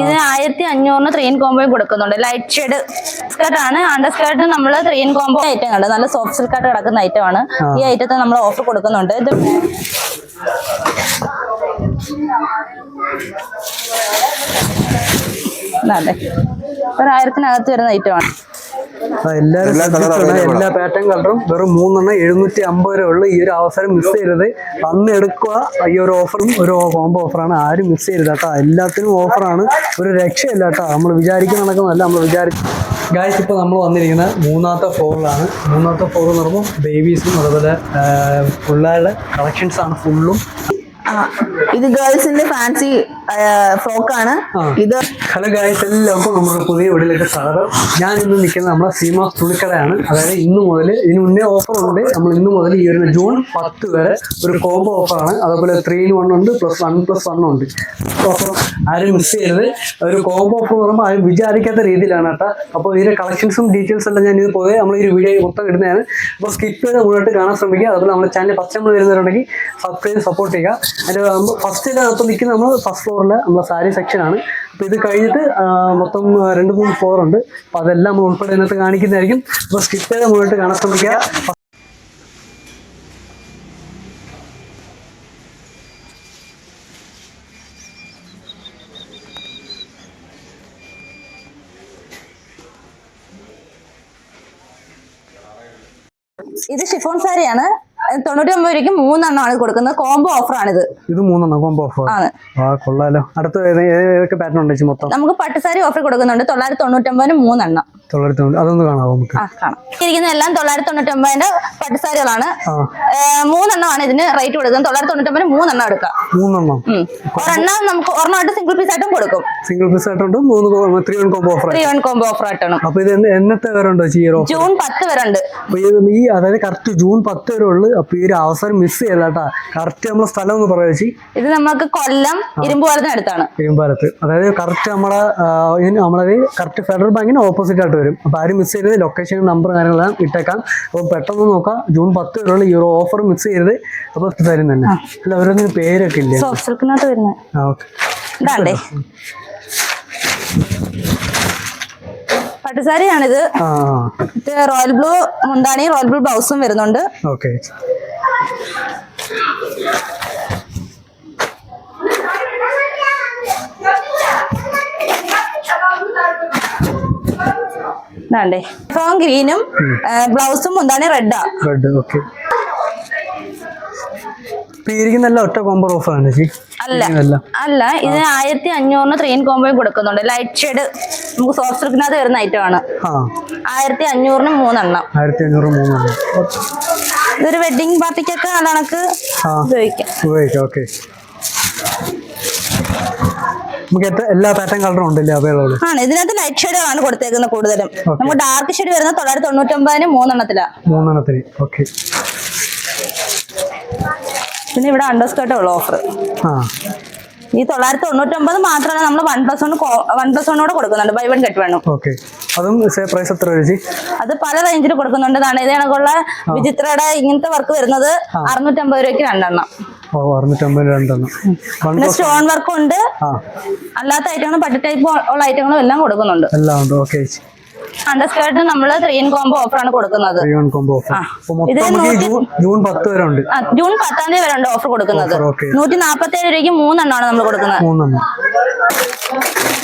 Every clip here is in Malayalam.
ഇത് ആയിരത്തി അഞ്ഞൂറിന് ത്രീ ഇൻ കോംബോയും കൊടുക്കുന്നുണ്ട്. ലൈറ്റ് ഷെയ്ഡ് സ്കർട്ട് ആണ്. അണ്ടർ സ്കർട്ട് നമ്മൾ ത്രീ ഇൻ കോംബോ ഐറ്റം കണ്ട് നല്ല സോഫ്റ്റ് സിൽക്കായിട്ട് കിടക്കുന്ന ഐറ്റം ആണ്. ഈ ഐറ്റത്തെ നമ്മൾ ഓഫർ കൊടുക്കുന്നുണ്ട്. ഇത് അതെ ഒരായിരത്തിനകത്ത് വരുന്ന ഐറ്റം ആണ്. എല്ലാവരും എല്ലാ പാറ്റേൺ കളറും വെറും മൂന്നെണ്ണം എഴുന്നൂറ്റി അമ്പത് രൂപ ഉള്ളു. ഈ ഒരു അവസരം മിസ് ചെയ്യരുത്. അന്ന് എടുക്കുക. ഈ ഒരു ഓഫറും ഒരു കോംബോ ഓഫറാണ് ആരും മിസ് ചെയ്യരുത് കേട്ടോ. എല്ലാത്തിനും ഓഫറാണ് ഒരു രക്ഷയില്ല കേട്ടോ. നമ്മൾ വിചാരിക്കുന്ന നടക്കുന്നതല്ല നമ്മൾ വിചാരിച്ചു ഗായ്സ് ഇപ്പോൾ നമ്മൾ വന്നിരിക്കുന്ന മൂന്നാമത്തെ ഫ്ലോറിലാണ് മൂന്നാമത്തെ ഫ്ലോർ എന്ന് പറയുമ്പോൾ ബേബീസും അതുപോലെ പിള്ളേരുടെ കളക്ഷൻസ് ആണ് ഫുള്ളും ഇത് ഗേൾസിന്റെ ഫാൻസി ഫ്രോക്കാണ്. ഇത് ഹലോ ഗായ്സ് എല്ലാവർക്കും നമ്മുടെ പുതിയ വീട്ടിലേക്ക് സ്വാഗതം. ഞാൻ ഇന്ന് നിൽക്കുന്നത് നമ്മുടെ സീമാസ് തുണിക്കടയാണ്. അതായത് ഇന്ന് മുതൽ ഇതിന് മുന്നേ ഓഫർ ഉണ്ട്. നമ്മൾ ഇന്ന് മുതൽ ഈ ഒരു ജൂൺ പത്ത് വരെ ഒരു കോംബോ ഓഫറാണ് അതേപോലെ ത്രീ ഇൻ വൺ ഉണ്ട് പ്ലസ് വൺ പ്ലസ് വൺ ഉണ്ട്. ഓഫർ ആരും മിസ് ചെയ്യരുത്. ഒരു കോംബോ ഓഫർ എന്ന് പറയുമ്പോൾ ആരും വിചാരിക്കാത്ത രീതിയിലാണ് കേട്ടോ. അപ്പോൾ ഇതിന്റെ കളക്ഷൻസും ഡീറ്റെയിൽസ് എല്ലാം ഞാൻ ഇത് പൊതുവെ നമ്മൾ ഈ ഒരു വീഡിയോ മൊത്തം ഇടുന്നതാണ്. അപ്പോൾ സ്കിപ്പ് ചെയ്ത് മുന്നോട്ട് കാണാൻ ശ്രമിക്കുക. അതുപോലെ നമ്മുടെ ചാനൽ ഫസ്റ്റ് നമ്മൾ വരുന്നവരുണ്ടെങ്കിൽ സബ്സ്ക്രൈബ് സപ്പോർട്ട് ചെയ്യുക. അതിന്റെ ഫസ്റ്റ് ഇതിനകത്ത് നിൽക്കുന്ന നമ്മൾ ഫസ്റ്റ് ഫ്ലോറിൽ നമ്മളെ സാരി സെക്ഷനാണ് അപ്പോൾ ഇത് കഴിഞ്ഞിട്ട് മൊത്തം രണ്ട് മൂന്ന് ഫ്ലോർ ഉണ്ട്. അപ്പോൾ അതെല്ലാം നമ്മൾ ഉൾപ്പെടെ ഇതിനകത്ത് കാണിക്കുന്നതായിരിക്കും. അപ്പോൾ സ്കിപ്പ് ചെയ്ത് മുന്നോട്ട് കാണാൻ ശ്രമിക്കുക. ഇത് ഷിഫോൺ സാരിയാണ് തൊണ്ണൂറ്റി ഒമ്പത് രൂപയ്ക്ക് മൂന്നെണ്ണമാണ് കൊടുക്കുന്നത്. കോംബോ ഓഫറാണിത് ഇത് മൂന്നെണ്ണം കോംബോ ഓഫർ ആ കൊള്ളാലോ. അടുത്ത ഏത് ഏതൊക്കെ പാറ്റേൺ ഉണ്ട് മൊത്തം? നമുക്ക് പട്ടുസാരി ഓഫർ കൊടുക്കുന്നുണ്ട്. തൊള്ളായിരത്തി തൊണ്ണൂറ്റൊമ്പതിന് മൂന്നെണ്ണം. തൊള്ളായിരത്തി അതൊന്ന് കാണാമോ നമുക്ക്? ഇരിക്കുന്ന എല്ലാം തൊള്ളായിരത്തി തൊണ്ണൂറ്റൊമ്പതിന്റെ പട്ടുസാരികളാണ് മൂന്നെണ്ണമാണ് ഇതിന് റേറ്റ് കൊടുക്കുന്നത്. തൊള്ളായിരത്തി തൊണ്ണൂറ്റൊമ്പതിന് മൂന്നെണ്ണം എടുക്കാം. മൂന്നെണ്ണം. ഒരെണ്ണം നമുക്ക് ഒരെണ്ണമായിട്ട് സിംഗിൾ പീസ് ആയിട്ടും കൊടുക്കും. സിംഗിൾ പീസ് ആയിട്ടുണ്ട്. മൂന്ന് three one combo offer three one combo offer ആയിട്ടാണ്. അപ്പോൾ ഇത് എന്നത്തെ വരെ ഉണ്ട് ജൂൺ പത്ത് വരെ ഉണ്ട്. അപ്പൊ ഈ അതായത് കറക്റ്റ് ജൂൺ പത്ത് വരെ ഉള്ളു. അപ്പൊ ഈ ഒരു അവസരം മിസ് ചെയ്യല്ല കേട്ടാ. കറക്റ്റ് നമ്മളെ സ്ഥലം ഒന്ന് പറയാ ചേച്ചി. ഇത് നമുക്ക് കൊല്ലം ഇരുമ്പുപാലത്തിന് അടുത്താണ്. ഇരുമ്പാലത്ത് അതായത് കറക്റ്റ് നമ്മളെ നമ്മളത് കറക്റ്റ് ഫെഡറൽ ബാങ്കിന് ഓപ്പോസിറ്റ് ആയിട്ട് വരും. അപ്പൊ ആരും മിസ് ചെയ്യരുത്. ലൊക്കേഷൻ നമ്പർ കാര്യങ്ങളെല്ലാം ഇട്ടേക്കാം. അപ്പൊ പെട്ടെന്ന് നോക്കാം. ജൂൺ പത്ത് വരെയുള്ള ഈ ഒരു ഓഫർ മിസ് ചെയ്യരുത്. അപ്പൊ തരും തന്നെ. അല്ല ഓരോന്നിന് പേരൊക്കെ ഇല്ലേ? വരുന്നത്. ഓക്കെ പട്ടുസാരിയാണിത് റോയൽ ബ്ലൂ മുന്താണി റോയൽ ബ്ലൂ ബ്ലൗസും വരുന്നുണ്ട്. ഓക്കെ. ഇതാണ്ടേ. ഗ്രീനും ബ്ലൗസും മുന്താണി റെഡാ. Red okay. ഇരിക്കുന്നതെല്ലാം ഒറ്റ ഓഫറാണ് ചേച്ചി. അല്ല. അല്ല ഇത് ആയിരത്തി അഞ്ഞൂറിന് ത്രീൻ കോമ്പോയും കോംബോയും കൊടുക്കുന്നുണ്ട്. ലൈറ്റ് ഷെയ്ഡ് നമുക്ക് സോഫ്റ്റ് സിൽക്കിനകത്ത് വരുന്ന ഐറ്റം ആണ്. ആയിരത്തി അഞ്ഞൂറിന് മൂന്നെണ്ണം. ആയിരത്തി അഞ്ഞൂറ് മൂന്നെണ്ണം. ഇതൊരു വെഡിങ് പാർട്ടിക്കൊക്കെ നല്ല കണക്ക് ഉപയോഗിക്കാം. ഉപയോഗിക്കാം ഓക്കെ നമുക്ക് എല്ലാ പാറ്റേൺ കളറും ഉണ്ടല്ലേ അവൈലബിൾ ആണ്. ഇതിനകത്ത് ലൈറ്റ് ഷെയ്ഡുകളാണ് കൊടുത്തേക്കുന്നത് കൂടുതലും. നമുക്ക് ഡാർക്ക് ഷെയ്ഡ് വരുന്ന തൊള്ളായിരത്തി തൊണ്ണൂറ്റൊമ്പതിന് മൂന്നെണ്ണത്തിലാ. മൂന്നെണ്ണത്തിന് ഓക്കെ പിന്നെ ഇവിടെ അണ്ടർസ്കേർട്ടുള്ള ഓഫർ ആ. ഈ തൊള്ളായിരത്തി തൊണ്ണൂറ്റൊമ്പത് മാത്രമല്ല നമ്മൾ one plus one one plus വണ്ണോടെ കൊടുക്കുന്നുണ്ട്. ബൈ വൺ ഗെറ്റ് വേണം ഓക്കെ അതും പ്രൈസ് എത്ര അത് പല റേഞ്ചിൽ കൊടുക്കുന്നുണ്ട്. ഇത് കണക്കുള്ള വിചിത്രയുടെ ഇങ്ങനത്തെ വർക്ക് വരുന്നത് അറുന്നൂറ്റമ്പത് രൂപയ്ക്ക് രണ്ടെണ്ണം. ഓ അറുന്നൂറ്റമ്പത് രണ്ടെണ്ണം. വൺ പിന്നെ സ്റ്റോൺ വർക്കും ഉണ്ട്. അല്ലാത്ത ഐറ്റങ്ങളും പട്ട് ടൈപ്പ് ഉള്ള ഐറ്റങ്ങളും എല്ലാം കൊടുക്കുന്നുണ്ട്. എല്ലാം ഉണ്ട്. ഓക്കെ ചേച്ചി അണ്ടർ നമ്മൾ ത്രീ ഇൻ കോംബോ ഓഫറാണ് കൊടുക്കുന്നത്. ഇത് ജൂൺ പത്ത് വരെ ഉണ്ട്. ജൂൺ പത്താം തീയതി വരെ ഉണ്ട് ഓഫർ കൊടുക്കുന്നത്. നൂറ്റി നാപ്പത്തി ഏഴ് രൂപയ്ക്ക് മൂന്നെണ്ണമാണ് നമ്മൾ കൊടുക്കുന്നത്.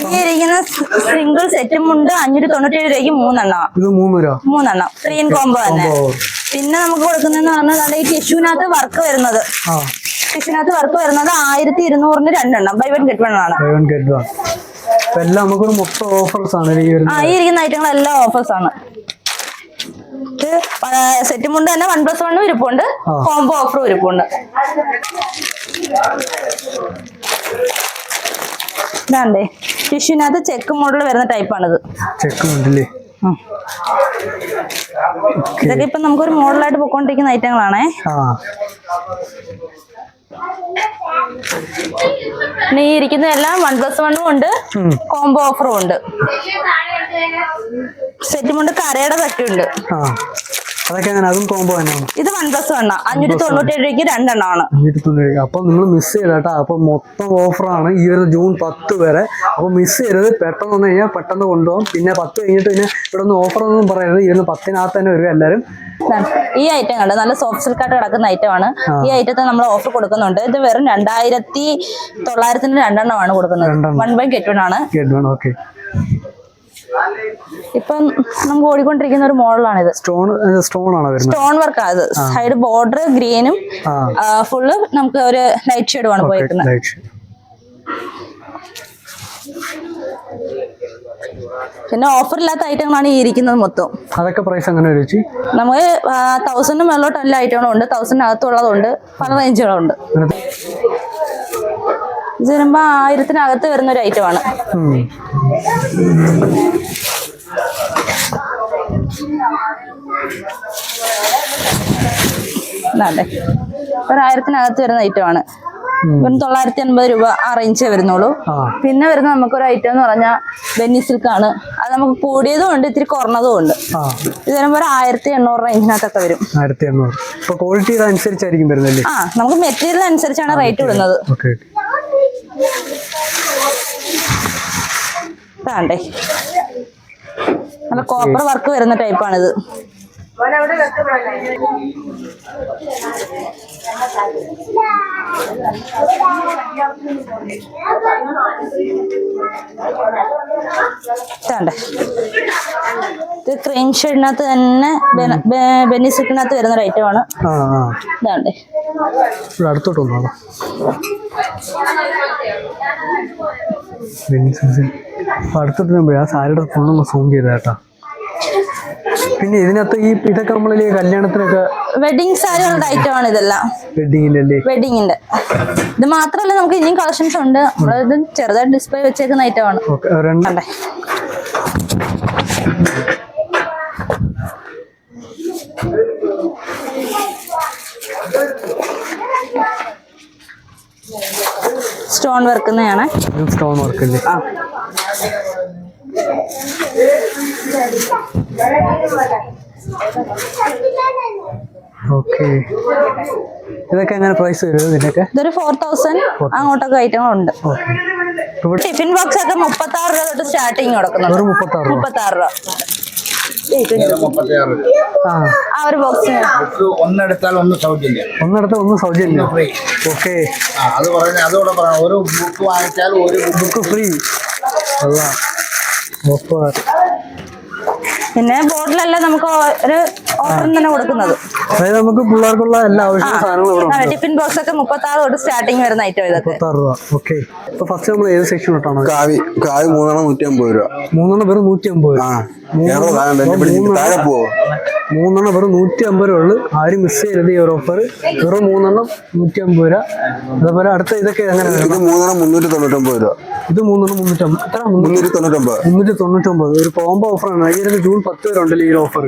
ഈ ഇരിക്കുന്ന സിംഗിൾ സെറ്റും ഉണ്ട് അഞ്ഞൂറ്റി തൊണ്ണൂറ്റി ഏഴ് രൂപയ്ക്ക് മൂന്നെണ്ണം. മൂന്നെണ്ണം. ത്രീ ഇൻ കോംബോ തന്നെ. പിന്നെ നമുക്ക് കൊടുക്കുന്നതെന്ന് പറഞ്ഞാൽ ഈ ടിഷ്യൂനകത്ത് വർക്ക് വരുന്നത്. ടിഷ്യൂനകത്ത് വർക്ക് വരുന്നത് ആയിരത്തി ഇരുന്നൂറിന് രണ്ടെണ്ണം. ബൈ വൺ ഗെറ്റ് വൺ ആണ്. എല്ലാം നമുക്കൊരു മൊത്തം ഓഫേഴ്സ് ആണ് ഈ ഒരു ആ ഈ ഇരിക്കുന്ന ഐറ്റങ്ങളെല്ലാം ഓഫേഴ്സ് ആണ്. സെറ്റ് മുണ്ട് തന്നെ വൺ പ്ലസ് വണ്ണും ഇരിപ്പുണ്ട്. കോംബോ ഓഫറും ഇരിപ്പുണ്ട്. ഇതാണ്ടേ ടിഷ്യൂനകത്ത് ചെക്ക് മോഡൽ വരുന്ന ടൈപ്പാണിത് ചെക്ക് മോഡലേ ഇതൊക്കെ ഇപ്പൊ നമുക്കൊരു മോഡലായിട്ട് പൊക്കോണ്ടിരിക്കുന്ന ഐറ്റങ്ങളാണേ. ഈ ഇരിക്കുന്നതെല്ലാം വൺ പ്ലസ് വണ്ണും ഉണ്ട്. കോംബോ ഓഫറും ഉണ്ട്. സെറ്റും കൊണ്ട് കരയുടെ തട്ടുണ്ട് ആ. അതൊക്കെ അങ്ങനെ അതും കോംബോ തന്നെയാണ്. ഇത് വൺ പ്ലസ് വണ്ണ അഞ്ഞൂറ്റി തൊണ്ണൂറ്റേഴ് രൂപയ്ക്ക് രണ്ടെണ്ണമാണ്. അഞ്ഞൂറ്റി തൊണ്ണൂറ് അപ്പൊ നിങ്ങൾ മിസ് ചെയ്താട്ടോ അപ്പൊ മൊത്തം ഓഫറാണ് ഈ ഒരു ജൂൺ പത്ത് വരെ. അപ്പൊ മിസ് ചെയ്തത് പെട്ടെന്ന് വന്നു കഴിഞ്ഞാൽ പെട്ടെന്ന് കൊണ്ടുപോകും. പിന്നെ പത്ത് കഴിഞ്ഞിട്ട് പിന്നെ ഇവിടെ നിന്ന് ഓഫർ ഒന്നും പറയരുത്. ഈ ഒരു പത്തിനകത്ത് തന്നെ വരും എല്ലാവരും ഈ ഐറ്റം കണ്ട് നല്ല സോഫ്റ്റ് സിൽക്കായിട്ട് കിടക്കുന്ന ഐറ്റമാണ് ഈ ഐറ്റത്തിന് നമ്മൾ ഓഫർ കൊടുക്കുന്നുണ്ട്. ഇത് വെറും രണ്ടായിരത്തി തൊള്ളായിരത്തിന്റെ രണ്ടെണ്ണമാണ് കൊടുക്കുന്നത്. വൺ ബൈ ഗെറ്റ് വൺ ആണ്. വേണം ഓക്കെ ഇപ്പം നമുക്ക് ഓടിക്കൊണ്ടിരിക്കുന്ന ഒരു മോഡലാണിത്. സ്റ്റോൺ സ്റ്റോൺ ആണോ സ്റ്റോൺ വർക്ക് ആണ് ഇത് സൈഡ് ബോർഡർ ഗ്രീനും ഫുള്ള് നമുക്ക് ഒരു ലൈറ്റ് ഷെയ്ഡുമാണ് പോയിരിക്കുന്നത് പിന്നെ ഓഫർ ഇല്ലാത്ത ഐറ്റങ്ങളാണ് ഈ ഇരിക്കുന്നത് മൊത്തം. അതൊക്കെ പ്രൈസ് അങ്ങനെ ചേച്ചി? നമുക്ക് തൗസൻഡ് മേലോട്ട് എല്ലാ ഐറ്റങ്ങളും ഉണ്ട് തൗസൻഡിനകത്തുള്ളതുണ്ട് പല റേഞ്ചുകളുണ്ട് ഇത് വരുമ്പോ ആയിരത്തിനകത്ത് വരുന്ന ഒരു ഐറ്റമാണ്. ഇതാണ്ടേ ഒരു ആയിരത്തിനകത്ത് വരുന്ന ഐറ്റമാണ്. വെറും തൊള്ളായിരത്തി അൻപത് രൂപ ആ റേഞ്ചേ വരുന്നുള്ളൂ. പിന്നെ വരുന്ന നമുക്ക് ഒരു ഐറ്റം എന്ന് പറഞ്ഞാൽ ബെന്നി സിൽക്ക് ആണ്. അത് നമുക്ക് കൂടിയതും ഉണ്ട് ഇത്തിരി കുറഞ്ഞതും ഉണ്ട്. ഇത് വരുമ്പോൾ ഒരു ആയിരത്തി എണ്ണൂറ് റേഞ്ചിനകത്തൊക്കെ വരും. ആയിരത്തി എണ്ണൂറ് ക്വാളിറ്റി അനുസരിച്ചായിരിക്കും വരുന്നല്ലേ ആ നമുക്ക് മെറ്റീരിയൽ അനുസരിച്ചാണ് റേറ്റ് ഇടുന്നത്. ഇതാണ്ടേ. നല്ല കോപ്പർ വർക്ക് വരുന്ന ടൈപ്പാണിത് ഇത് ക്രീം ഷെഡിനകത്ത് തന്നെ ബെനിസിക്കിനകത്ത് വരുന്ന ഒരു ഐറ്റമാണ് ഇതാണ്ടേ. അടുത്തോട്ട് വന്നോ? അപ്പൊ അടുത്തോട്ട് ആ സാരിയുടെ ഫുള്ളൊന്ന് സൂം ചെയ്ത കേട്ടോ പിന്നെ ഇതിനകത്ത് ഈ ഇതൊക്കെ നമ്മളില്ലേ കല്യാണത്തിനൊക്കെ വെഡിങ് സാരികളുടെ ആണ് ഇതെല്ലാം. വെഡിങ്ങിന്റെ വെഡിങ്ങിന്റെ ഇത് മാത്രമല്ല നമുക്ക് ഇനിയും കളക്ഷൻസ് ഉണ്ട്. നമ്മളിത് ചെറുതായിട്ട് ഡിസ്പ്ലേ വെച്ചേക്കുന്ന ഐറ്റം ആണ്. രണ്ടേ. സ്റ്റോൺ വർക്കുന്നതാണ് സ്റ്റോൺ വർക്ക് ആ. ഓക്കെ. ഇതൊക്കെ എങ്ങനെ പ്രൈസ് വരും ഇതിനൊക്കെ ഇതൊരു ഫോർ തൗസൻഡ് അങ്ങോട്ടൊക്കെ ഐറ്റങ്ങളുണ്ട് ടിഫിൻ ബോക്സ് ഒക്കെ മുപ്പത്തി ആറ് രൂപ തൊട്ട് സ്റ്റാർട്ടിങ് കൊടുക്കുന്നത് രൂപ. മുപ്പത്തി ആറ് രൂപ. ആ. ഒരു ബോക്സിന് ഒന്നെടുത്താൽ ഒന്ന് സൗജന്യം. ഒന്നിടത്ത് ഒന്ന് സൗജന്യം. ഓക്കെ. അത് പറഞ്ഞ അതോടെ പറഞ്ഞു ഒരു ബുക്ക് വാങ്ങിച്ചാൽ ഒരു ബുക്ക് ഫ്രീ അല്ല പിന്നെ ബോട്ടിലല്ല നമുക്ക് ഒരു ഓർഡർ തന്നെ കൊടുക്കുന്നത്. അതായത് നമുക്ക് പിള്ളേർക്കുള്ള എല്ലാ ആവശ്യമുള്ള സാധനങ്ങളും ടിഫിൻ ബോക്സ് ഒക്കെ മുപ്പത്തി ആറ് തൊട്ട് സ്റ്റാർട്ടിങ് വരുന്ന ഐറ്റം ഇതൊക്കെ. രൂപ. ഓക്കെ ഫസ്റ്റ് നമ്മൾ ഏത് സെക്ഷൻ തൊട്ടാണ് കാവി കാവി മൂന്നെണ്ണം നൂറ്റി അമ്പത് രൂപ. മൂന്നെണ്ണം വെറും നൂറ്റി അമ്പത് ആ. മൂന്നെണ്ണം വെറും നൂറ്റി അമ്പത് രൂപ ഉള്ളു. ആരും മിസ് ചെയ്യരുത് ഈ ഒരു ഓഫർ വെറും മൂന്നെണ്ണം നൂറ്റി അമ്പത് രൂപ. അതേപോലെ അടുത്ത ഇതൊക്കെ എങ്ങനെ മൂന്നെണ്ണം മുന്നൂറ്റി തൊണ്ണൂറ്റൊമ്പത് രൂപ. ഇത് മൂന്നെണ്ണം മുന്നൂറ്റി തൊണ്ണൂറ്റൊമ്പത് മുന്നൂറ്റി തൊണ്ണൂറ്റൊമ്പത് ഒരു കോംബോ ഓഫറാണ് ഒരു ജൂൺ പത്ത് വരെ ഉണ്ടല്ലോ ഈ ഓഫർ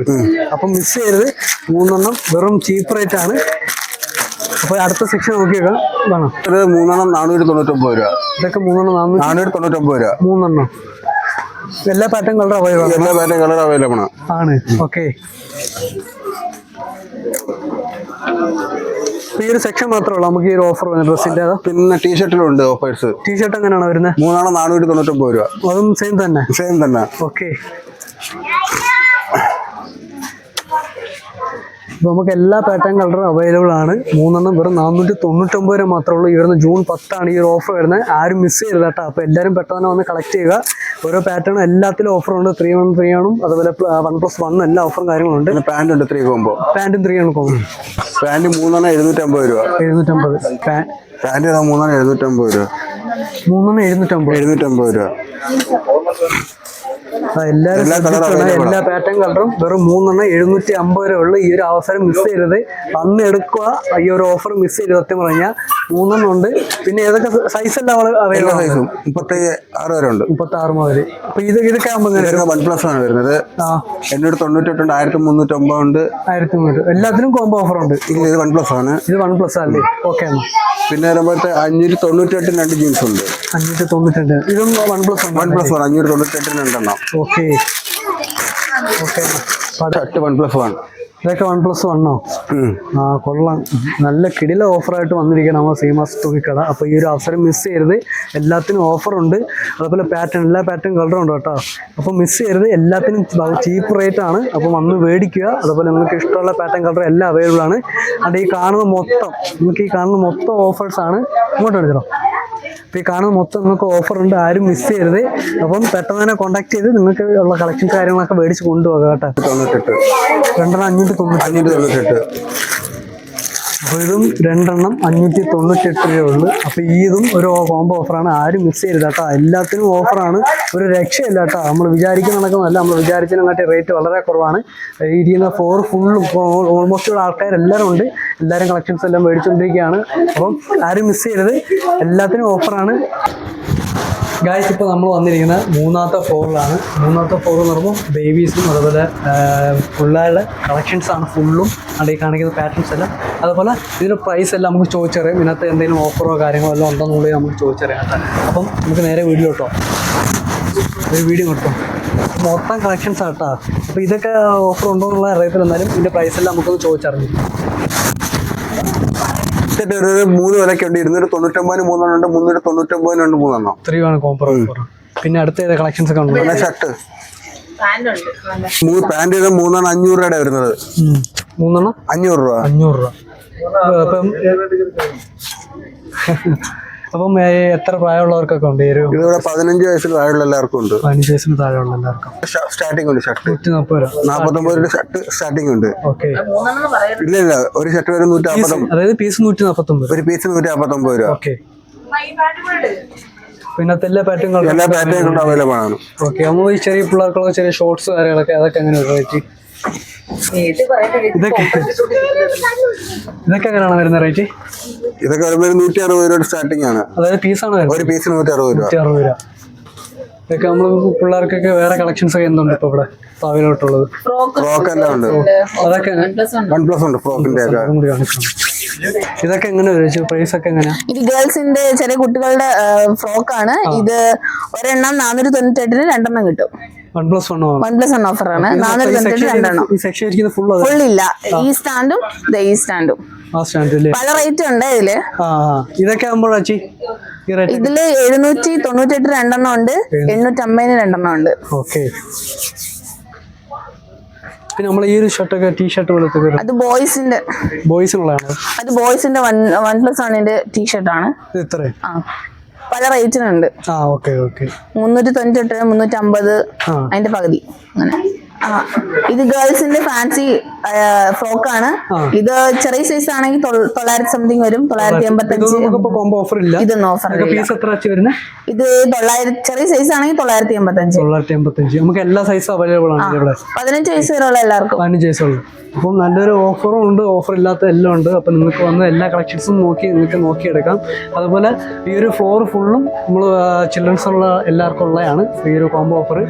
അപ്പം മിസ് ചെയ്യരുത്. മൂന്നെണ്ണം വെറും ചീപ്പ് റേറ്റ് ആണ്. അപ്പൊ അടുത്ത സെക്ഷൻ നോക്കിയേക്കാം. വേണം. മൂന്നെണ്ണം നാനൂറ്റി തൊണ്ണൂറ്റൊമ്പത് രൂപ. ഇതൊക്കെ മൂന്നെണ്ണം നാനൂറ്റി തൊണ്ണൂറ്റൊമ്പത് രൂപ. മൂന്നെണ്ണം. എല്ലാ പാറ്റേൺ കളർ അവൈലബിൾ എല്ലാ പാറ്റേൺ കളർ അവൈലബിൾ ആണ്. ആണ്. ഓക്കെ ഈ ഒരു സെക്ഷൻ മാത്രമേ ഉള്ളൂ. നമുക്ക് ഈ ഒരു ഓഫർ ഡ്രസ്സിന്റെ പിന്നെ ടീഷർട്ടിലും ഉണ്ട് ഓഫേഴ്സ് ടീഷർട്ട് എങ്ങനെയാണ് വരുന്നത്? മൂന്നാണോ നാനൂറ്റി തൊണ്ണൂറ്റൊമ്പത് രൂപ. അതും സെയിം തന്നെ. സെയിം തന്നെ. ഓക്കെ അപ്പോൾ നമുക്ക് എല്ലാ പാറ്റേൺ കളറും അവൈലബിൾ ആണ്. മൂന്നെണ്ണം വെറും നാനൂറ്റി തൊണ്ണൂറ്റൊമ്പത് രൂപ മാത്രമേ ഉള്ളൂ ഈ വരുന്ന ജൂൺ പത്താണ് ഈ ഒരു ഓഫർ വരുന്നത്. ആരും മിസ് ചെയ്യരുത് കേട്ടോ. അപ്പോൾ എല്ലാവരും പെട്ടെന്ന് വന്ന് കളക്ട് ചെയ്യുക. ഓരോ പാറ്റേണും എല്ലാത്തിലും ഓഫറുണ്ട് ത്രീ വൺ ത്രീ ആണും അതുപോലെ വൺ പ്ലസ് വൺ എല്ലാ ഓഫറും കാര്യങ്ങളുണ്ട്. പാന്റ് ഉണ്ട് ത്രീ കോമ്പോ പാന്റും ത്രീ ആണ് കോമ്പോ പാന്റ് മൂന്നെണ്ണം എഴുന്നൂറ്റമ്പത് രൂപ. എഴുന്നൂറ്റമ്പത്. പാന്റ് മൂന്നെണ്ണം എഴുന്നൂറ്റമ്പത് രൂപ. മൂന്നെണ്ണം എഴുന്നൂറ്റമ്പത്. എഴുന്നൂറ്റമ്പത് രൂപ. എല്ലാവരും എല്ലാ ശ്രദ്ധിക്കണം. എല്ലാ പാറ്റേൺ കളറും വെറും മൂന്നെണ്ണം എഴുന്നൂറ്റി അമ്പത് രൂപ ഉള്ളു. ഈ ഒരു അവസരം മിസ് ചെയ്യരുത്. അന്ന് എടുക്കുക. ഈ ഒരു ഓഫർ മിസ് ചെയ്ത് സത്യം പറഞ്ഞാൽ മൂന്നെണ്ണം ഉണ്ട്. പിന്നെ ഏതൊക്കെ സൈസ് എല്ലാം അവൈലബിൾ സൈസും മുപ്പത്തി ആറ് വരെ ഉണ്ട്. മുപ്പത്തി ആറ് മുതൽ അപ്പൊ ഇത് ഇതൊക്കെ ആകുമ്പോൾ? വൺ പ്ലസ് ആണ് വരുന്നത്. എന്നോട് തൊണ്ണൂറ്റെട്ടുണ്ട് ആയിരത്തി മുന്നൂറ്റൊമ്പത് ഉണ്ട്. ആയിരത്തി മുന്നൂറ്റി എല്ലാത്തിനും കോംബോ ഓഫർ ഉണ്ട്. ഇത് വൺ പ്ലസ് ആണ്. ഇത് വൺ പ്ലസ് അല്ലേ? ഓക്കെ എന്നാ. പിന്നെ വരുമ്പോഴത്തെ അഞ്ഞൂറ്റി തൊണ്ണൂറ്റെട്ടിന് രണ്ട് ജീൻസ് ഉണ്ട്. അഞ്ഞൂറ്റി തൊണ്ണൂറ്റി ഇതും one plus one plus one അഞ്ഞൂറ്റി തൊണ്ണൂറ്റി എട്ടിന് രണ്ടെണ്ണം. Okay okay shirt one plus one ഇതൊക്കെ വൺ പ്ലസ് വണ്ണോ ആ? കൊള്ളാം. നല്ല കിടില ഓഫറായിട്ട് വന്നിരിക്കണം നമ്മൾ സീമാസ് തുണിക്കട അപ്പോൾ ഈ ഒരു അവസരം മിസ് ചെയ്യരുത്. എല്ലാത്തിനും ഓഫറുണ്ട് അതുപോലെ പാറ്റേൺ എല്ലാ പാറ്റേൺ കളറും ഉണ്ട് കേട്ടോ. അപ്പോൾ മിസ് ചെയ്യരുത്. എല്ലാത്തിനും ചീപ്പ് റേറ്റ് ആണ്. അപ്പോൾ വന്ന് മേടിക്കുക. അതുപോലെ നിങ്ങൾക്ക് ഇഷ്ടമുള്ള പാറ്റേൺ കളർ എല്ലാം അവൈലബിൾ ആണ്. അത് ഈ കാണുന്ന മൊത്തം നിങ്ങൾക്ക് ഈ കാണുന്ന മൊത്തം ഓഫേഴ്സ് ആണ്. ഇങ്ങോട്ട് എടുത്തോ അപ്പോൾ ഈ കാണുന്ന മൊത്തം നിങ്ങൾക്ക് ഓഫർ ഉണ്ട്. ആരും മിസ് ചെയ്യരുത്. അപ്പം പെട്ടെന്ന് തന്നെ കോൺടാക്ട് ചെയ്ത് നിങ്ങൾക്ക് ഉള്ള കളക്ഷൻ കാര്യങ്ങളൊക്കെ മേടിച്ച് കൊണ്ടുപോകാം കേട്ടോ. തൊണ്ണൂറ്റെട്ട്. രണ്ടെണ്ണം അഞ്ഞൂറ്റി തൊണ്ണൂറ്റി അഞ്ഞൂറ്റി തൊണ്ണൂറ്റെട്ട്. അപ്പോൾ ഇതും രണ്ടെണ്ണം അഞ്ഞൂറ്റി തൊണ്ണൂറ്റെട്ട് രൂപയുള്ളൂ അപ്പോൾ ഈ ഇതും ഒരു കോംബോ ഓഫറാണ് ആരും മിസ് ചെയ്യരുത് കേട്ടോ. എല്ലാത്തിനും ഓഫറാണ് ഒരു രക്ഷയില്ല കേട്ടോ. നമ്മൾ വിചാരിക്കുന്ന നടക്കുന്നതല്ല നമ്മൾ വിചാരിച്ചതിനെക്കാട്ടി റേറ്റ് വളരെ കുറവാണ്. ഇരിക്കുന്ന ഫോർ ഫുള്ളും ഓൾമോസ്റ്റ് ഉള്ള ആൾക്കാർ എല്ലാവരും ഉണ്ട്. എല്ലാവരും കളക്ഷൻസ് എല്ലാം മേടിച്ചുകൊണ്ടിരിക്കുകയാണ് അപ്പം ആരും മിസ് ചെയ്യരുത്. എല്ലാത്തിനും ഓഫറാണ് ഗായ്സ് ഇപ്പോൾ നമ്മൾ വന്നിരിക്കുന്ന മൂന്നാമത്തെ ഫ്ലോറിലാണ് മൂന്നാമത്തെ ഫ്ലോർ എന്ന് പറയുമ്പോൾ ബേബീസും അതുപോലെ പിള്ളേരുടെ കളക്ഷൻസ് ആണ് ഫുള്ളും അവിടെ ഈ കാണിക്കുന്ന പാറ്റേൺസ് എല്ലാം. അതുപോലെ ഇതിന്റെ പ്രൈസ് എല്ലാം നമുക്ക് ചോദിച്ചറിയാം. ഇതിനകത്ത് എന്തെങ്കിലും ഓഫറോ കാര്യങ്ങളോ എല്ലാം ഉണ്ടോ എന്നുള്ളത് നമുക്ക് ചോദിച്ചറിയാം അപ്പം നമുക്ക് നേരെ വീഡിയോ കേട്ടോ. ഒരു വീഡിയോ കിട്ടും മൊത്തം കളക്ഷൻസ് ആട്ടോ അപ്പോൾ ഇതൊക്കെ ഓഫർ ഉണ്ടോ എന്നുള്ള അറിയത്തില്ല. എന്നാലും ഇതിന്റെ പ്രൈസ് എല്ലാം നമുക്കൊന്ന് ചോദിച്ചറിഞ്ഞു സെറ്റ് ഒരു മൂന്ന് വിലക്കുണ്ട്. ഇരുന്നൂറ്റി തൊണ്ണൂറ്റൊമ്പതിന് മൂന്നെണ്ണം ഉണ്ട് മുന്നൂറ്റി തൊണ്ണൂറ്റൊമ്പതിനുണ്ട് മൂന്നെണ്ണം. ഇത്രയുമാണ് കോംപ്രോ പിന്നെ അടുത്ത ഏത് കളക്ഷൻസ് ഒക്കെ ഉണ്ട് ഷർട്ട് മൂന്ന് പാന്റ് ചെയ്ത മൂന്നെണ്ണം അഞ്ഞൂറ് രൂപയുടെ വരുന്നത്. മൂന്നെണ്ണം? അഞ്ഞൂറ് രൂപ. അഞ്ഞൂറ് രൂപ. അപ്പം അപ്പം എത്ര പ്രായമുള്ളവർക്കൊക്കെ ഉണ്ട് ഇതിവിടെ പതിനഞ്ച് വയസ്സിൽ താഴെയുള്ള എല്ലാവർക്കും ഉണ്ട്. പതിനഞ്ച് വയസ്സിന് താഴെയുള്ള എല്ലാവർക്കും? സ്റ്റാർട്ടിംഗ് ഉണ്ട് ഷർട്ട്. നൂറ്റി നാൽപ്പത് രൂപ. നാൽപ്പത്തൊമ്പത് രൂപ ഷർട്ട് സ്റ്റാർട്ടിംഗ് ഉണ്ട്. ഓക്കെ. ഇല്ല ഇല്ല ഒരു ഷർട്ട് വരെ നൂറ്റി നാൽപ്പത്തൊമ്പത് അതായത് പീസ് നൂറ്റി നാൽപ്പത്തൊമ്പത് ഒരു പീസ് നൂറ്റി നാൽപ്പത്തൊമ്പത് രൂപ. ഓക്കെ. പിന്നെ എല്ലാ പാറ്റേണുകളും എല്ലാ അവൈലബിൾ ആണ്. ഓക്കെ നമ്മൾ ഈ ചെറിയ പിള്ളേർക്കുള്ള ചെറിയ ഷോർട്സ് കാര്യങ്ങളൊക്കെ അതൊക്കെ എങ്ങനെ റേറ്റ് ഇതൊക്കെ ഇതൊക്കെ എങ്ങനെയാണ് വരുന്നത് റേറ്റ്? ഇതൊക്കെ വരുമ്പോൾ നൂറ്റി അറുപത് രൂപ സ്റ്റാർട്ടിംഗ് ആണ്. അതായത് പീസാണ് ആണ് ഒരു പീസിന് നൂറ്റി അറുപത് രൂപ. നൂറ്റി അറുപത് രൂപ. ഇതൊക്കെ നമ്മൾ പിള്ളേർക്കൊക്കെ വേറെ കളക്ഷൻസ് ഒക്കെ എന്തുണ്ട് ഇപ്പൊ ഇവിടെ? പാവിലോട്ടുള്ളത് ഫ്രോക്ക് എല്ലാം ഉണ്ട്. അതൊക്കെ വൺ പ്ലസ് ഉണ്ട്. ഫ്രോക്കിന്റെ ഇതൊക്കെ എങ്ങനെ പ്രൈസ് ഒക്കെ എങ്ങനെയാ? ഇത് ഗേൾസിന്റെ ചെറിയ കുട്ടികളുടെ ഫ്രോക്ക് ആണ്. ഇത് ഒരെണ്ണം നാനൂറ്റി തൊണ്ണൂറ്റി എട്ടിന് രണ്ടെണ്ണം കിട്ടും. വൺ പ്ലസ് വൺ ഓഫർ ആണ്. നാനൂറ്റി തൊണ്ണൂറ്റെട്ട് രണ്ടെണ്ണം. ഫുൾ ഇല്ല. ഈ സ്റ്റാൻഡും ഈ സ്റ്റാൻഡും പല റേറ്റ് ഉണ്ട് ഇതിൽ. ഇതൊക്കെ ആകുമ്പോഴാ ചി ഈ റേറ്റ് ഇതിൽ എഴുന്നൂറ്റി തൊണ്ണൂറ്റെട്ട് രണ്ടെണ്ണം ഉണ്ട്. എണ്ണൂറ്റി അമ്പതിന് രണ്ടെണ്ണം ഉണ്ട്. ഓക്കെ. പിന്നെ നമ്മൾ ഈ ഒരു ഷർട്ടൊക്കെ ടീ ഷർട്ട് പോലത്തെ അത് ബോയ്സിന്റെ ബോയ്സിനുള്ളതാണ് അത് ബോയ്സിന്റെ വൺ വൺ പ്ലസ് വണ്ണിന്റെ ടീഷർട്ട് ആണ്. ഇത് ഇത്രയും. ആ. പല റേറ്റിനുണ്ട്. ആ ഓക്കെ ഓക്കെ. മുന്നൂറ്റി മുന്നൂറ്റി അമ്പത് അതിന്റെ പകുതി. അങ്ങനെ. ഇത് ഗേൾസിന്റെ ഫാൻസി ഫ്രോക്ക് ആണ്. ഇത് ചെറിയ സൈസ് ആണെങ്കിൽ തൊള്ള- തൊള്ളായിരത്തി സംതിങ് വരും തൊള്ളായിരത്തി എൺപത്തി അഞ്ച് ഓഫർ ഇല്ല. ഇതൊന്നും ഓഫർ പീസ് എത്ര ഇത് തൊള്ളായിരത്തി ചെറിയ സൈസ് ആണെങ്കിൽ തൊള്ളായിരത്തി എൺപത്തി അഞ്ച് തൊള്ളായിരത്തി എൺപത്തഞ്ച്. നമുക്ക് എല്ലാ സൈസും അവൈലബിൾ ആണ് ഇവിടെ. പതിനഞ്ച് വയസ്സ് വരെയുള്ള എല്ലാവർക്കും. പതിനഞ്ച് വയസ്സുള്ളൂ അപ്പം നല്ലൊരു ഓഫറും ഉണ്ട് ഓഫർ ഇല്ലാത്ത എല്ലാം ഉണ്ട്. അപ്പം നിങ്ങൾക്ക് വന്ന് എല്ലാ കളക്ഷൻസും നോക്കി നിങ്ങൾക്ക് നോക്കിയെടുക്കാം. അതുപോലെ ഈ ഒരു ഫ്ലോർ ഫുള്ളും നമ്മൾ ചിൽഡ്രൻസ് ഉള്ള എല്ലാവർക്കും ഉള്ളതാണ്. ഈ ഒരു കോംബോ ഓഫർ